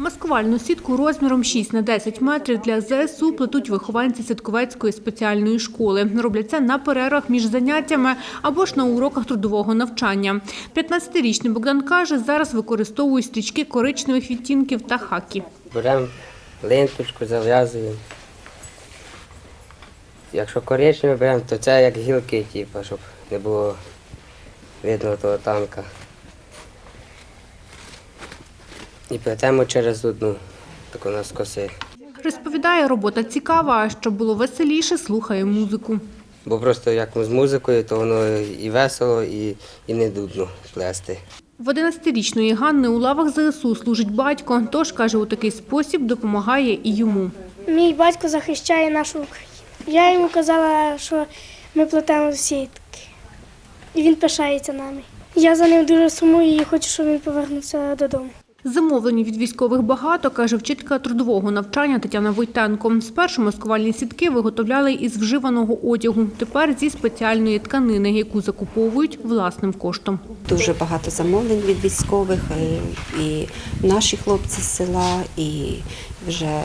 Маскувальну сітку розміром 6 на 10 метрів для ЗСУ плетуть вихованці Ситковецької спеціальної школи. Роблять це на перервах між заняттями або ж на уроках трудового навчання. 15-річний Богдан каже, зараз використовують стрічки коричневих відтінків та хакі. Беремо ленточку, зав'язуємо. Якщо коричневе беремо, то це як гілки, типу, щоб не було видно того танка. І плетемо через одну, таку на скоси. Розповідає, робота цікава, а щоб було веселіше, слухає музику. Бо просто як з музикою, то воно і весело, і, і не дудно плести. В 11-річної Ганни у лавах ЗСУ служить батько, тож, каже, у такий спосіб допомагає і йому. Мій батько захищає нашу Україну. Я йому казала, що ми плетемо сітки. І він пишається нами. Я за ним дуже сумую і хочу, щоб він повернувся додому. Замовлені від військових багато, каже вчителька трудового навчання Тетяна Войтенко. Спершу маскувальні сітки виготовляли із вживаного одягу, тепер зі спеціальної тканини, яку закуповують власним коштом. Дуже багато замовлень від військових, е, і наші хлопці з села, і вже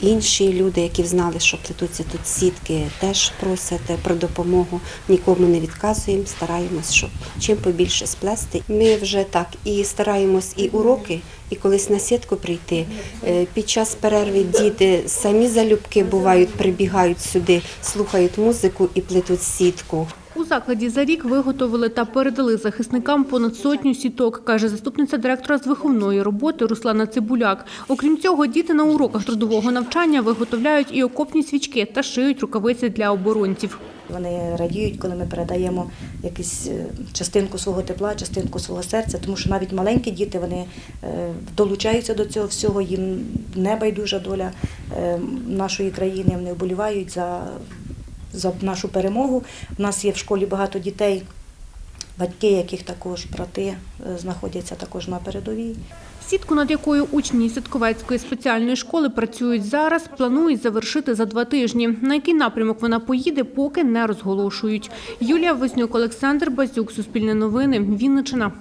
інші люди, які знали, що плетуться тут сітки, теж просять про допомогу. Нікому не відказуємо, стараємось, щоб чим побільше сплести. Ми вже так і стараємось і уроки, і колись на сітку прийти. Е, Під час перерви діти самі залюбки бувають, прибігають сюди, слухають музику і плетуть сітку. У закладі за рік виготовили та передали захисникам понад сотню сіток, каже заступниця директора з виховної роботи Руслана Цибуляк. Окрім цього, діти на уроках трудового навчання виготовляють і окопні свічки та шиють рукавиці для оборонців. Вони радіють, коли ми передаємо якусь е, частинку свого тепла, частинку свого серця, тому що навіть маленькі діти вони е, долучаються до цього всього, їм не байдужа доля е, нашої країни. Вони вболівають за, за нашу перемогу. У нас є в школі багато дітей, батьки, яких також брати е, знаходяться також на передовій. Сітку, над якою учні Сітковецької спеціальної школи працюють зараз, планують завершити за два тижні. На який напрямок вона поїде, поки не розголошують. Юлія Вознюк, Олександр Базюк, Суспільне новини, Вінниччина.